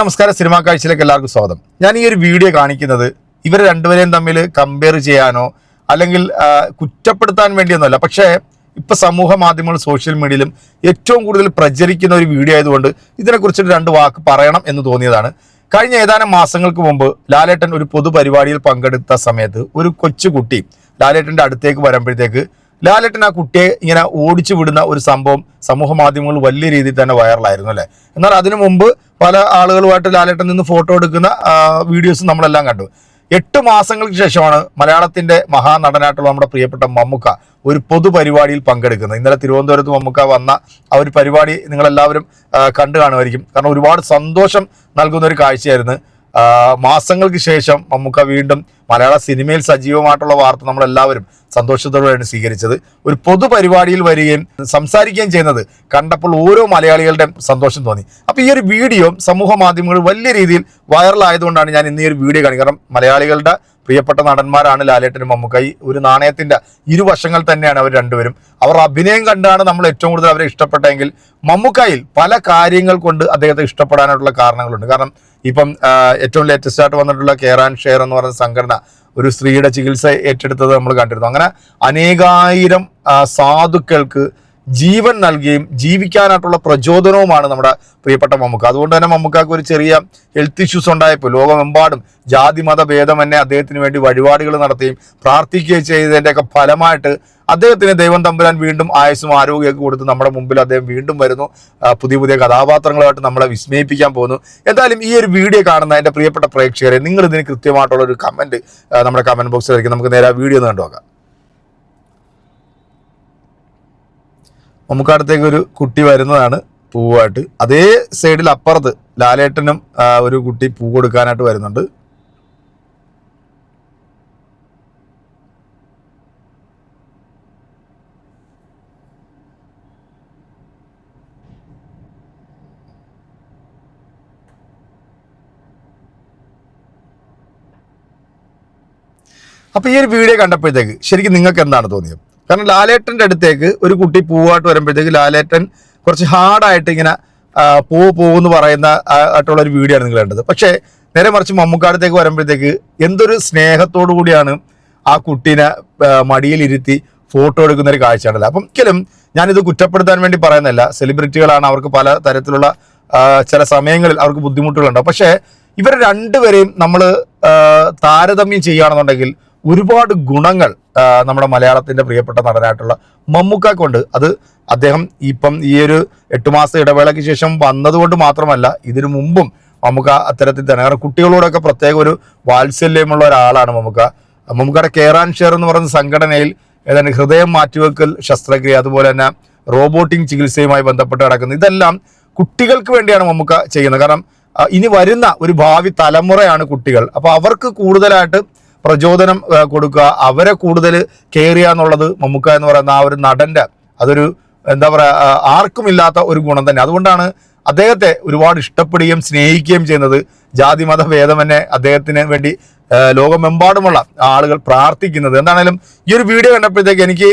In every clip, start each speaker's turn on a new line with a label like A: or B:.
A: നമസ്കാരം സിനിമാ കാഴ്ചയിലേക്ക് എല്ലാവർക്കും സ്വാഗതം. ഞാൻ ഈ ഒരു വീഡിയോ കാണിക്കുന്നത് ഇവർ രണ്ടുപേരെയും തമ്മിൽ കമ്പയർ ചെയ്യാനോ അല്ലെങ്കിൽ കുറ്റപ്പെടുത്താൻ വേണ്ടിയൊന്നുമല്ല. പക്ഷേ ഇപ്പൊ സമൂഹ മാധ്യമങ്ങൾ സോഷ്യൽ മീഡിയയിലും ഏറ്റവും കൂടുതൽ പ്രചരിക്കുന്ന ഒരു വീഡിയോ ആയതുകൊണ്ട് ഇതിനെക്കുറിച്ച് രണ്ട് വാക്ക് പറയണം എന്ന് തോന്നിയതാണ്. കഴിഞ്ഞ ഏതാനും മാസങ്ങൾക്ക് മുമ്പ് ലാലേട്ടൻ ഒരു പൊതുപരിപാടിയിൽ പങ്കെടുത്ത സമയത്ത് ഒരു കൊച്ചുകുട്ടി ലാലേട്ടന്റെ അടുത്തേക്ക് വരുമ്പോഴത്തേക്ക് ലാലേട്ടൻ ആ കുട്ടിയെ ഇങ്ങനെ ഓടിച്ചു വിടുന്ന ഒരു സംഭവം സമൂഹ മാധ്യമങ്ങൾ വലിയ രീതിയിൽ തന്നെ വൈറലായിരുന്നു അല്ലേ? എന്നാൽ അതിനു മുമ്പ് പല ആളുകളുമായിട്ട് ലാലേട്ടൻ നിന്ന് ഫോട്ടോ എടുക്കുന്ന വീഡിയോസ് നമ്മളെല്ലാം കണ്ടു. എട്ട് മാസങ്ങൾക്ക് ശേഷമാണ് മലയാളത്തിന്റെ മഹാനടനായിട്ടുള്ള നമ്മുടെ പ്രിയപ്പെട്ട മമ്മുക്ക ഒരു പൊതുപരിപാടിയിൽ പങ്കെടുക്കുന്നത്. ഇന്നലെ തിരുവനന്തപുരത്ത് മമ്മുക്ക വന്ന ആ ഒരു പരിപാടി നിങ്ങളെല്ലാവരും കണ്ടു കാണുമായിരിക്കും. കാരണം ഒരുപാട് സന്തോഷം നൽകുന്ന ഒരു കാഴ്ചയായിരുന്നു. മാസങ്ങൾക്ക് ശേഷം മമ്മൂക്ക വീണ്ടും മലയാള സിനിമയിൽ സജീവമായിട്ടുള്ള വാർത്ത നമ്മളെല്ലാവരും സന്തോഷത്തോടെയാണ് സ്വീകരിച്ചത്. ഒരു പൊതുപരിപാടിയിൽ വരികയും സംസാരിക്കുകയും ചെയ്യുന്നത് കണ്ടപ്പോൾ ഓരോ മലയാളികളുടെയും സന്തോഷം തോന്നി. അപ്പോൾ ഈ ഒരു വീഡിയോ സമൂഹ മാധ്യമങ്ങൾ വലിയ രീതിയിൽ വൈറലായതുകൊണ്ടാണ് ഞാൻ ഇന്ന് ഈ ഒരു വീഡിയോ കാണിക്കുന്നത്. കാരണം മലയാളികളുടെ പ്രിയപ്പെട്ട നടന്മാരാണ് ലാലേട്ടനും മമ്മൂക്കായി. ഒരു നാണയത്തിന്റെ ഇരുവശങ്ങൾ തന്നെയാണ് അവർ രണ്ടുപേരും. അവർ അഭിനയം കണ്ടാണ് നമ്മൾ ഏറ്റവും കൂടുതൽ അവരെ ഇഷ്ടപ്പെട്ടെങ്കിൽ മമ്മൂക്കായിൽ പല കാര്യങ്ങൾ കൊണ്ട് അദ്ദേഹത്തെ ഇഷ്ടപ്പെടാനായിട്ടുള്ള കാരണങ്ങളുണ്ട്. കാരണം ഇപ്പം ഏറ്റവും ലേറ്റസ്റ്റ് ആയിട്ട് വന്നിട്ടുള്ള കെയർ ആൻഡ് ഷെയർ എന്ന് പറയുന്ന സംഘടന ഒരു സ്ത്രീയുടെ ചികിത്സ ഏറ്റെടുത്തത് നമ്മൾ കണ്ടിരുന്നു. അങ്ങനെ അനേകായിരം സാധുക്കൾക്ക് ജീവൻ നൽകുകയും ജീവിക്കാനായിട്ടുള്ള പ്രചോദനവുമാണ് നമ്മുടെ പ്രിയപ്പെട്ട മമ്മൂക്ക. അതുകൊണ്ട് തന്നെ മമ്മൂക്കാക്ക് ഒരു ചെറിയ ഹെൽത്ത് ഇഷ്യൂസ് ഉണ്ടായപ്പോൾ ലോകമെമ്പാടും ജാതി മത ഭേദമന്യേ അദ്ദേഹത്തിന് വേണ്ടി വഴിപാടുകൾ നടത്തുകയും പ്രാർത്ഥിക്കുകയും ചെയ്തതിന്റെയൊക്കെ ഫലമായിട്ട് അദ്ദേഹത്തിന് ദൈവം തമ്പുരാൻ വീണ്ടും ആയുസ്സും ആരോഗ്യമൊക്കെ കൊടുത്ത് നമ്മുടെ മുമ്പിൽ അദ്ദേഹം വീണ്ടും വരുന്നു. പുതിയ പുതിയ കഥാപാത്രങ്ങളായിട്ട് നമ്മളെ വിസ്മയിപ്പിക്കാൻ പോകുന്നു. എന്തായാലും ഈ ഒരു വീഡിയോ കാണുന്ന എന്റെ പ്രിയപ്പെട്ട പ്രേക്ഷകരെ നിങ്ങൾ ഇതിന് കൃത്യമായിട്ടുള്ള ഒരു കമന്റ് നമ്മുടെ കമന്റ് ബോക്സിൽ ആയിരിക്കും നമുക്ക് നേരെ ആ വീഡിയോ ഒന്ന് കണ്ടു നമുക്ക് അടുത്തേക്ക് ഒരു കുട്ടി വരുന്നതാണ് പൂവായിട്ട് അതേ സൈഡിൽ അപ്പുറത്ത് ലാലേട്ടനും ഒരു കുട്ടി പൂ കൊടുക്കാനായിട്ട് വരുന്നുണ്ട്. അപ്പൊ ഈ ഒരു വീഡിയോ കണ്ടപ്പോഴത്തേക്ക് ശരിക്കും നിങ്ങൾക്ക് എന്താണ് തോന്നിയത്? കാരണം ലാലേട്ടന്റെ അടുത്തേക്ക് ഒരു കുട്ടി പൂവായിട്ട് വരുമ്പോഴത്തേക്ക് ലാലേട്ടൻ കുറച്ച് ഹാർഡായിട്ട് ഇങ്ങനെ പൂ പൂവെന്ന് പറയുന്ന ആയിട്ടുള്ള ഒരു വീഡിയോ ആണ് നിങ്ങൾ കണ്ടത്. പക്ഷേ നേരെ മറിച്ച് മമ്മൂക്കാടത്തേക്ക് വരുമ്പോഴത്തേക്ക് എന്തൊരു സ്നേഹത്തോടു കൂടിയാണ് ആ കുട്ടീനെ മടിയിലിരുത്തി ഫോട്ടോ എടുക്കുന്ന ഒരു കാഴ്ചയാണല്ലോ അപ്പം ഒരിക്കലും ഞാനിത് കുറ്റപ്പെടുത്താൻ വേണ്ടി പറയുന്നില്ല സെലിബ്രിറ്റികളാണ് അവർക്ക് പല തരത്തിലുള്ള ചില സമയങ്ങളിൽ അവർക്ക് ബുദ്ധിമുട്ടുകളുണ്ടാവും. പക്ഷേ ഇവർ രണ്ടുപേരെയും നമ്മൾ താരതമ്യം ചെയ്യുകയാണെന്നുണ്ടെങ്കിൽ ഒരുപാട് ഗുണങ്ങൾ നമ്മുടെ മലയാളത്തിന്റെ പ്രിയപ്പെട്ട നടനായിട്ടുള്ള കൊണ്ട്. അത് അദ്ദേഹം ഇപ്പം ഈ ഒരു എട്ട് മാസ ഇടവേളയ്ക്ക് ശേഷം വന്നതുകൊണ്ട് മാത്രമല്ല ഇതിനു മുമ്പും മമ്മൂക്ക അത്തരത്തിൽ തന്നെ. കാരണം കുട്ടികളോടൊക്കെ പ്രത്യേക ഒരു വാത്സല്യമുള്ള ഒരാളാണ് മമ്മൂക്ക. മമ്മൂക്കയുടെ കെയർ ആൻഡ് ഷെയർ എന്ന് പറയുന്ന സംഘടനയിൽ ഏതാണ്ട് ഹൃദയം മാറ്റിവെക്കൽ ശസ്ത്രക്രിയ അതുപോലെ തന്നെ റോബോട്ടിക് ചികിത്സയുമായി ബന്ധപ്പെട്ട് കിടക്കുന്നത് ഇതെല്ലാം കുട്ടികൾക്ക് വേണ്ടിയാണ് മമ്മൂക്ക ചെയ്യുന്നത്. കാരണം ഇനി വരുന്ന ഒരു ഭാവി തലമുറയാണ് കുട്ടികൾ. അപ്പോൾ അവർക്ക് കൂടുതലായിട്ട് പ്രചോദനം കൊടുക്കുക. അവരെ കൂടുതൽ കെയർ ചെയ്യുക എന്നുള്ളത് മമ്മൂക്ക എന്ന് പറയുന്ന ആ ഒരു നടന്റെ അതൊരു എന്താ പറയുക ആർക്കുമില്ലാത്ത ഒരു ഗുണം തന്നെ. അതുകൊണ്ടാണ് അദ്ദേഹത്തെ ഒരുപാട് ഇഷ്ടപ്പെടുകയും സ്നേഹിക്കുകയും ചെയ്യുന്നത്. ജാതി മത ഭേദമെന്നെ അദ്ദേഹത്തിന് വേണ്ടി ലോകമെമ്പാടുമുള്ള ആളുകൾ പ്രാർത്ഥിക്കുന്നത്. എന്താണേലും ഈ ഒരു വീഡിയോ കണ്ടപ്പോഴത്തേക്ക് എനിക്ക്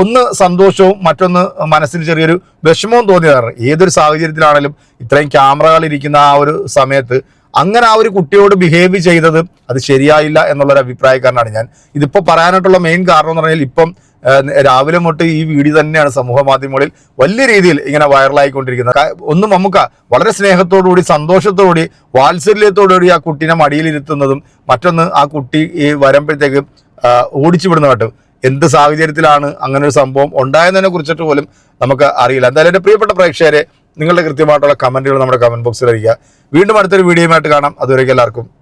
A: ഒന്ന് സന്തോഷവും മറ്റൊന്ന് മനസ്സിന് ചെറിയൊരു വിഷമവും തോന്നിയതാണ്. ഏതൊരു സാഹചര്യത്തിലാണെങ്കിലും ഇത്രയും ക്യാമറകൾ ഇരിക്കുന്ന ആ ഒരു സമയത്ത് അങ്ങനെ ആ ഒരു കുട്ടിയോട് ബിഹേവ് ചെയ്തത് അത് ശരിയായില്ല എന്നുള്ളൊരു അഭിപ്രായക്കാരനാണ് ഞാൻ. ഇതിപ്പോൾ പറയാനായിട്ടുള്ള മെയിൻ കാരണം എന്ന് പറഞ്ഞാൽ ഇപ്പം രാവിലെ തൊട്ട് ഈ വീഡിയോ തന്നെയാണ് സമൂഹ മാധ്യമങ്ങളിൽ വലിയ രീതിയിൽ ഇങ്ങനെ വൈറലായിക്കൊണ്ടിരിക്കുന്നത്. ഒന്നും നമുക്ക് വളരെ സ്നേഹത്തോടുകൂടി സന്തോഷത്തോടുകൂടി വാത്സല്യത്തോടുകൂടി ആ കുട്ടീനെ മടിയിലിരുത്തുന്നതും മറ്റൊന്ന് ആ കുട്ടി ഈ വരുമ്പോഴത്തേക്ക് ഓടിച്ചു വിടുന്ന കേട്ടോ എന്ത് സാഹചര്യത്തിലാണ് അങ്ങനെ ഒരു സംഭവം ഉണ്ടായതിനെ കുറിച്ചിട്ട് പോലും നമുക്ക് അറിയില്ല. എന്തായാലും എന്റെ പ്രിയപ്പെട്ട പ്രേക്ഷകരെ നിങ്ങളുടെ കൃത്യമായിട്ടുള്ള കമന്റുകൾ നമ്മുടെ കമന്റ് ബോക്സിൽ അറിയിക്കുക. വീണ്ടും അടുത്തൊരു വീഡിയോയുമായിട്ട് കാണാം. അതുവരേക്കും എല്ലാവർക്കും